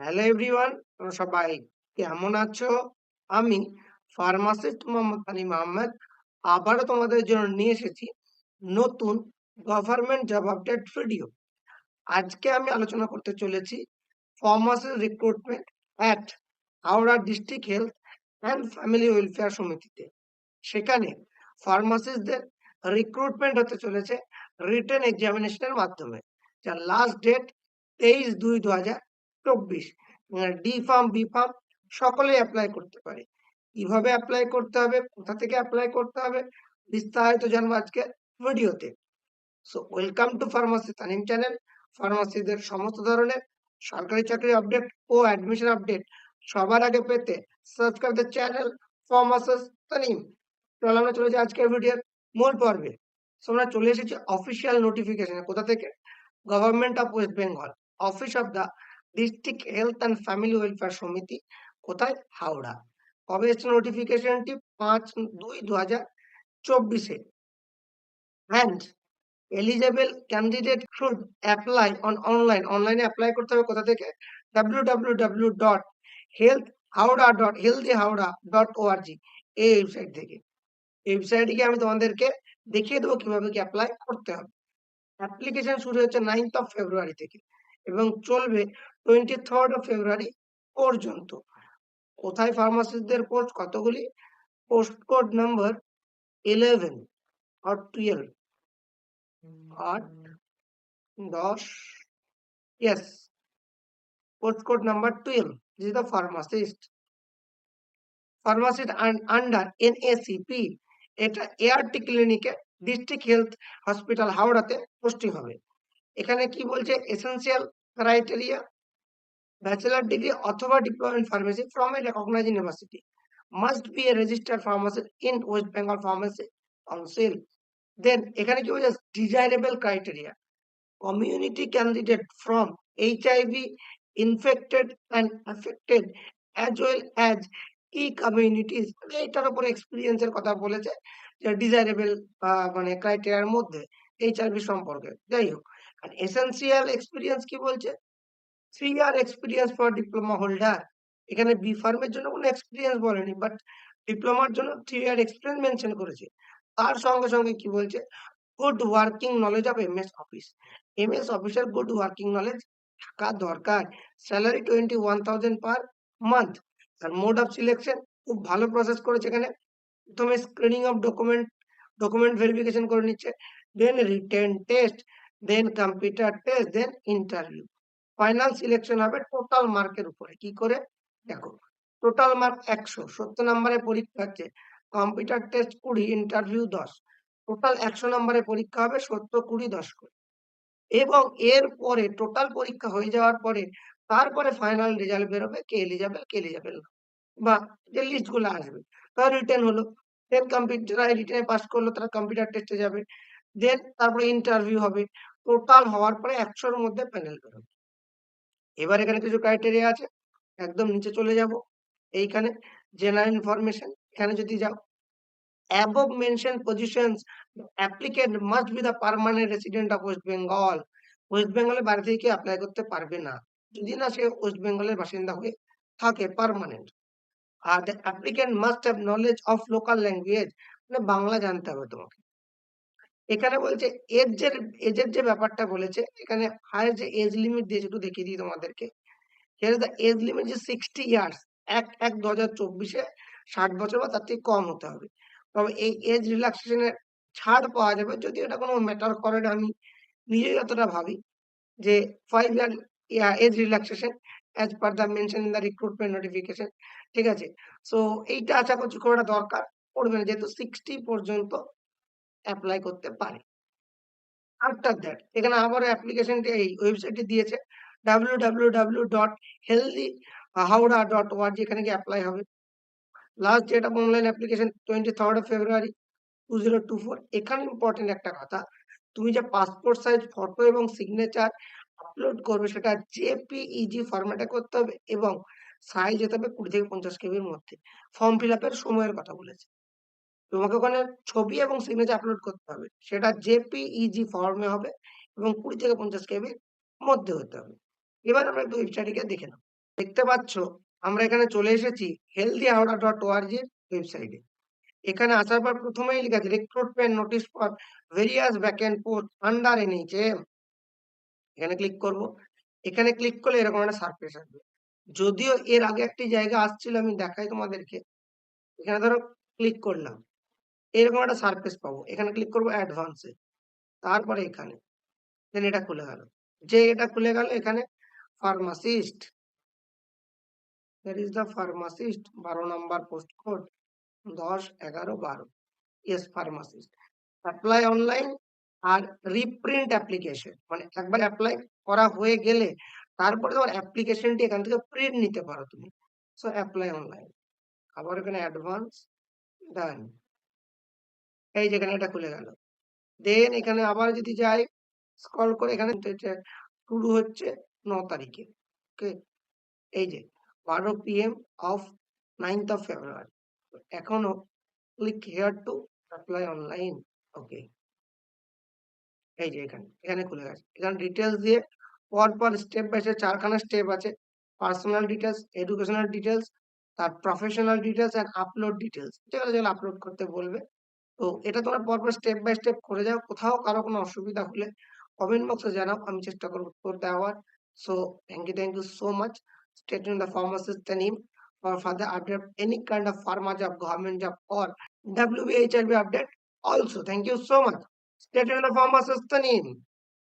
Hello everyone তোমরা সবাই কেমন আছো? আমি ফার্মাসিস্ট মোহাম্মদ তানিম আহমেদ আবারও তোমাদের জন্য নিয়ে এসেছি নতুন গভর্নমেন্ট জব আপডেট ভিডিও। আজকে আমি আলোচনা করতে চলেছি pharmacist recruitment at Howrah district health and family welfare সমিতিতে। সেখানে ফার্মাসিস্টদের রিক্রুটমেন্ট হতে চলেছে রিটেন এক্সামিনেশনের মাধ্যমে। যার লাস্ট ডেট ২৩-২-২০২৪ ডি ফার্ম, বি ফার্ম সকলেই এপ্লাই করতে পারে। কীভাবে এপ্লাই করতে হবে, কোথা থেকে এপ্লাই করতে হবে বিস্তারিত জানব আজকে ভিডিওতে। So welcome to pharmacy Tanim channel. ফার্মাসিদের সমস্ত ধরনের সরকারি চাকরির আপডেট ও অ্যাডমিশন আপডেট সবার আগে পেতে subscribe the channel pharmacist Tanim. চলো আমরা চলে যাই আজকের ভিডিওর মূল পর্বে। সো আমরা চলে এসেছি অফিসিয়াল নোটিফিকেশনে কোথা থেকে? Government of West Bengal office of the district health and family welfare সমিতি কোথায়? হাওড়া। কবে এসছে নোটিফিকেশনটি? ৫-২-২০২৪ চব্বিশে and eligible candidate should apply on online. অনলাইনে অ্যাপ্লাই করতে হবে কোথা থেকে? www.healthhowda.healthyhowda.org এই ওয়েবসাইট থেকে। ওয়েবসাইটে গিয়ে আমি তোমাদেরকে দেখিয়ে দেবো কীভাবে কি অ্যাপ্লাই করতে হবে। অ্যাপ্লিকেশন শুরু হচ্ছে নাইনথ অফ ফেব্রুয়ারি থেকে এবং চলবে 23rd অফ ফেব্রুয়ারি পর্যন্ত। কোথায় ফার্মাসিস্টদের পোস্ট কতগুলি? Post code number 11 or 12 8 10 yes post code number 12 this the pharmacist pharmacist under NACP এটা এআরটি ক্লিনিকে ডিস্ট্রিক্ট হেলথ হসপিটাল হাওড়াতে পোস্টিং হবে এখানে কি বলছে? এসেন্সিয়াল ক্রাইটেরিয়া ব্যাচেলার ডিগ্রি অথবা diploma in pharmacy from a recognise university must be a registered pharmacist in West Bengal pharmacy council then এখানে কি বলছে? Desirable criteria community candidate from HIV infected and affected as well as কি communities এইটার উপর এক্সপিরিয়েন্সের কথা বলেছে, যে desirable মানে ক্রাইটেরিয়ার মধ্যে এইচআইভি সম্পর্কে। যাই হোক আর এসেন্সিয়াল এক্সপিরিয়েন্স কি বলছে? Three year experience for diploma holder এখানে বি ফার্মের জন্য কোনো এক্সপিরিয়েন্স বলেনি বাট ডিপ্লোমার জন্য থ্রি ইয়ার এক্সপিরিয়েন্স মেনশন করেছে। তার সঙ্গে সঙ্গে কি বলছে? Good working knowledge of MS office MS অফিসের গুড ওয়ার্কিং নলেজ থাকা দরকার। Salary twenty one thousand per month R mode of selection খুব ভালো প্রসেস করেছে এখানে। প্রথমে screening of document document verification করে নিচ্ছে। Then written test then computer test then interview final selection হবে টোটাল মার্কের উপরে। কি করে? দেখো টোটাল মার্ক একশো, সত্তর নম্বরের পরীক্ষা হচ্ছে কম্পিউটার টেস্ট কুড়ি ইন্টারভিউ দশ। টোটাল একশো নম্বরের পরীক্ষা হবে সত্তর, কুড়ি, দশ করে। এবং এর পরে টোটাল পরীক্ষা হয়ে যাওয়ার পরে, তারপরে ফাইনাল রেজাল্ট বেরোবে কে এলিজাবেল কে এলিজাবেল না। বা যে লিস্টগুলো আসবে, তার রিটার্ন হলো। দেন কম্পিউটার যারা রিটেনে পাস করল, তারা কম্পিউটার টেস্টে যাবে। দেন তারপরে ইন্টারভিউ হবে। টোটাল হওয়ার পরে একশোর মধ্যে প্যানেল বেরোবে। এবার এখানে কিছু ক্রাইটেরিয়া আছে, একদম নিচে চলে যাব। এইখানে জেনারেল ইনফরমেশন এখানে যদি যাও above mention positions applicant must be the permanent resident of West Bengal West বেঙ্গলের বাইরে থেকে অ্যাপ্লাই করতে পারবে না? যদি না, সে ওয়েস্ট বেঙ্গলের বাসিন্দা হয়ে থাকে permanent R the applicant must have knowledge of local language মানে বাংলা জানতে হবে তোমাকে। এখানে বলছে এজের এজের যে ব্যাপারটা বলেছে, এখানে হায়ার যে এজ লিমিট দিয়েছে একটু দেখিয়ে দিই তোমাদেরকে। হিয়ার দ্য এজ লিমিট যে সিক্সটি ইয়ার্স এক এক দু হাজার চব্বিশে ষাট বছর বা তার থেকে কম হতে হবে। তবে এই এজ রিল্যাক্সেশনের ছাড় পাওয়া যাবে যদি এটা কোনো ম্যাটার করে না, আমি নিজেই যতটা ভাবি যে five year age relaxation as per the mention in the recruitment notification ঠিক আছে? সো এইটা আশা করছি খুব একটা দরকার পড়বে না, যেহেতু সিক্সটি পর্যন্ত অ্যাপ্লাই করতে পারে। আফটার দ্যাট এখানে আবার অ্যাপ্লিকেশনটি এই ওয়েবসাইটে দিয়েছে W W W dot healthy Howrah dot ward এখানে গিয়ে অ্যাপ্লাই হবে। Last date of online application twenty third of February two zero two four এখানে ইম্পর্টেন্ট একটা কথা, তুমি যে পাসপোর্ট সাইজ ফটো এবং সিগনেচার আপলোড করবে সেটা জেপিইজি ফরম্যাটে করতে হবে এবং সাইজ হতে হবে কুড়ি থেকে পঞ্চাশ কেবির মধ্যে। ফর্ম ফিল আপের সময়ের কথা বলেছে। তোমাকে ওখানে ছবি এবং সিগনেচার আপলোড করতে হবে। সেটা জেপিইজি ফর্মে হবে এবং কুড়ি থেকে পঞ্চাশ কেবির মধ্যে হতে হবে। এবার আমরা একটু ওয়েবসাইটে দেখে নেব দেখতে পাচ্ছ, আমরা এখানে চলে এসেছি হেলদি হাওড়া ডট ওআরজি ওয়েবসাইটে এখানে আসার পর প্রথমেই লেখা আছে recruitment notice for various vacant post under NHM এখানে ক্লিক করব। এখানে ক্লিক করলে এরকম একটা সারফেস আসবে। যদিও এর আগে একটি জায়গা আসছিল, আমি দেখাই তোমাদেরকে। এখানে ধরো ক্লিক করলাম। এরকম একটা সারফেস পাবো। এখানে ক্লিক করব অ্যাডভান্সে তারপরে এখানে। দেন এটা খুলে গেল। যে এটা খুলে গেল, এখানে pharmacist that is the pharmacist বারো নাম্বার পোস্ট কোড দশ, এগারো, বারো। ইয়েস ফার্মাসিস্ট অ্যাপ্লাই অনলাইন আর রিপ্রিন্ট অ্যাপ্লিকেশন মানে একবার অ্যাপ্লাই করা হয়ে গেলে তারপরে তোমার অ্যাপ্লিকেশনটি এখান থেকে প্রিন্ট নিতে পারো তুমি। সো অ্যাপ্লাই অনলাইন আবার এখানে অ্যাডভান্স ডান এই যেখানে এটা খুলে গেল। দেন এখানে আবার যদি যাই স্ক্রল করে এখানে শুরু হচ্ছে ন তারিখে ওকে এই যে বারো PM of ninth of February এখনও click here to apply online okay এই যে এখানে এখানে খুলে গেছে। এখানে ডিটেলস দিয়ে পর পর স্টেপ বাই স্টেপ চারখানা স্টেপ আছে। পার্সোনাল ডিটেলস এডুকেশনাল ডিটেলস তার professional details and upload details যেগুলো যেগুলো আপলোড করতে বলবে। তো এটা তোমার পর পর স্টেপ বাই স্টেপ করে যাও। কোথাও কারও কোনো অসুবিধা হলে কমেন্ট বক্সে জানাও, আমি চেষ্টা করব উত্তর দেওয়ার। So thank you thank you so much state in the pharmacist Nim for further update any kind of pharma job government job or W BH update also thank you so much state in the pharmacist Nim